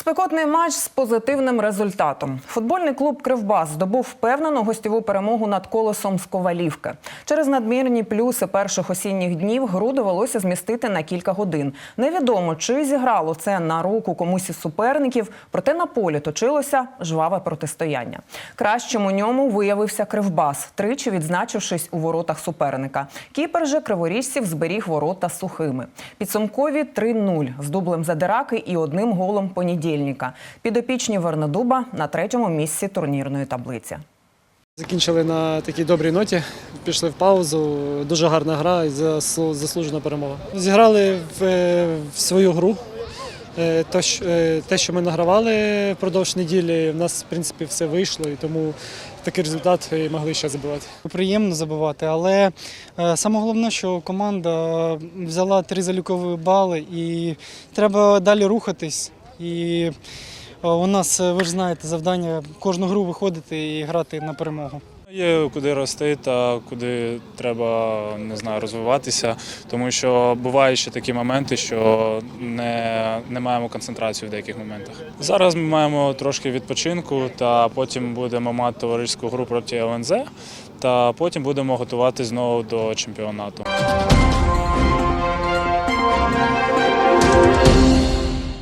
Спекотний матч з позитивним результатом. Футбольний клуб Кривбас здобув впевнену гостєву перемогу над колесом з Ковалівки. Через надмірні плюси перших осінніх днів гру довелося змістити на кілька годин. Невідомо, чи зіграло це на руку комусь із суперників, проте на полі точилося жваве протистояння. Кращим у ньому виявився Кривбас, тричі відзначившись у воротах суперника. Кіпер же криворіжців зберіг ворота сухими. Підсумкові 3-0 з дублем Задираки і одним голом понедільника. Підопічні Вернедуба на третьому місці турнірної таблиці. Закінчили на такій добрій ноті, пішли в паузу. Дуже гарна гра і заслу- заслужена перемога. Зіграли в, е, в свою гру. Е, е, Те, що ми награвали впродовж неділі, в нас в принципі все вийшло, і тому такий результат і могли ще забивати. Приємно забивати, але саме головне, що команда взяла три залікові бали і треба далі рухатись. І е, у нас, е, ви ж знаєте, завдання кожну гру виходити і грати на перемогу. Є куди рости та куди треба не знаю, розвиватися, тому що бувають ще такі моменти, що не, не маємо концентрації в деяких моментах. Зараз ми маємо трошки відпочинку, та потім будемо мати товариську гру проти ЛНЗ, та потім будемо готуватись знову до чемпіонату.